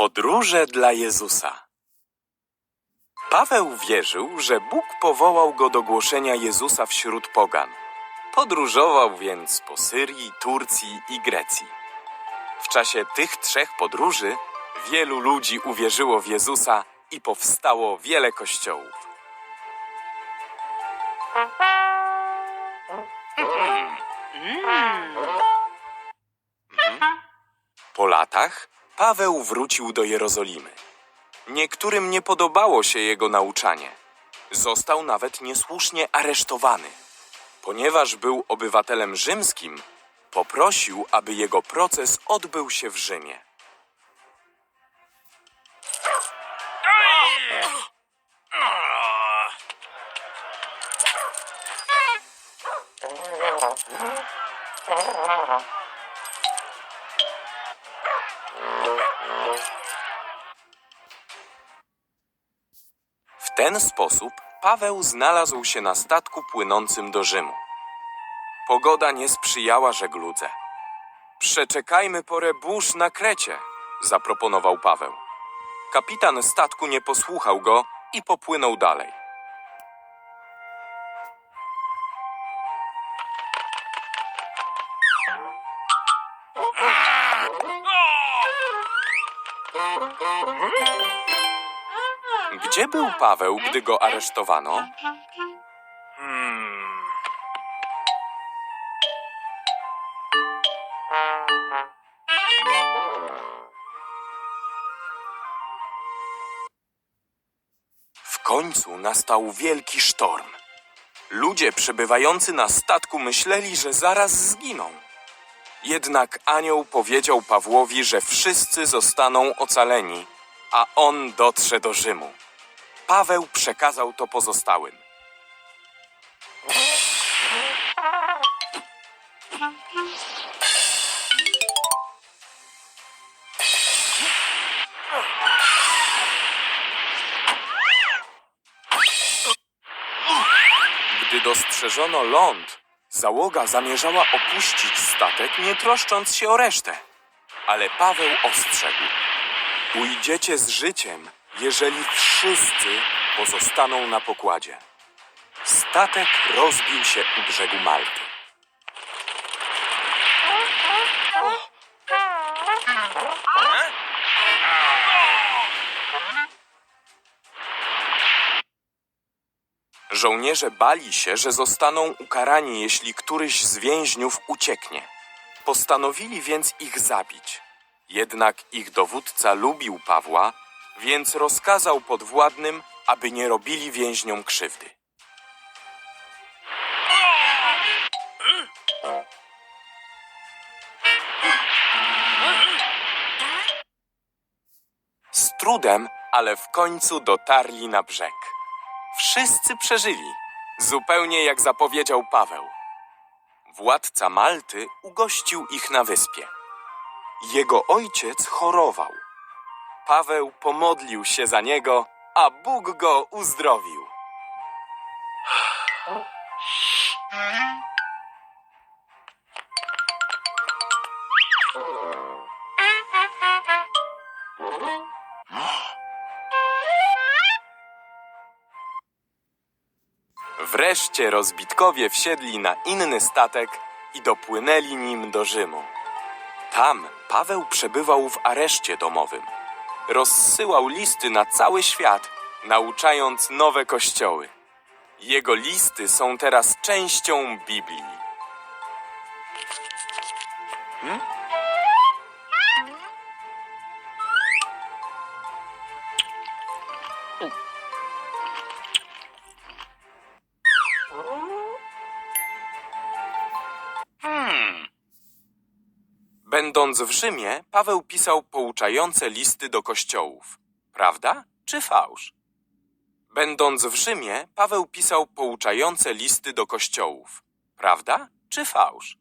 Podróże dla Jezusa. Paweł wierzył, że Bóg powołał go do głoszenia Jezusa wśród pogan. Podróżował więc po Syrii, Turcji i Grecji. W czasie tych trzech podróży wielu ludzi uwierzyło w Jezusa i powstało wiele kościołów. Po latach Paweł wrócił do Jerozolimy. Niektórym nie podobało się jego nauczanie. Został nawet niesłusznie aresztowany. Ponieważ był obywatelem rzymskim, poprosił, aby jego proces odbył się w Rzymie. Ten sposób Paweł znalazł się na statku płynącym do Rzymu. Pogoda nie sprzyjała żegludze. Przeczekajmy porę burz na Krecie, zaproponował Paweł. Kapitan statku nie posłuchał go i popłynął dalej. Gdzie był Paweł, gdy go aresztowano? W końcu nastał wielki sztorm. Ludzie przebywający na statku myśleli, że zaraz zginą. Jednak anioł powiedział Pawłowi, że wszyscy zostaną ocaleni, a on dotrze do Rzymu. Paweł przekazał to pozostałym. Gdy dostrzeżono ląd, załoga zamierzała opuścić statek, nie troszcząc się o resztę. Ale Paweł ostrzegł: Ujdziecie z życiem, jeżeli wszyscy pozostaną na pokładzie. Statek rozbił się u brzegu Malty. Żołnierze bali się, że zostaną ukarani, jeśli któryś z więźniów ucieknie. Postanowili więc ich zabić. Jednak ich dowódca lubił Pawła, więc rozkazał podwładnym, aby nie robili więźniom krzywdy. Z trudem, ale w końcu dotarli na brzeg. Wszyscy przeżyli, zupełnie jak zapowiedział Paweł. Władca Malty ugościł ich na wyspie. Jego ojciec chorował. Paweł pomodlił się za niego, a Bóg go uzdrowił. Wreszcie rozbitkowie wsiedli na inny statek i dopłynęli nim do Rzymu. Tam Paweł przebywał w areszcie domowym. Rozsyłał listy na cały świat, nauczając nowe kościoły. Jego listy są teraz częścią Biblii. Będąc w Rzymie, Paweł pisał pouczające listy do kościołów. Prawda czy fałsz? Będąc w Rzymie, Paweł pisał pouczające listy do kościołów. Prawda czy fałsz?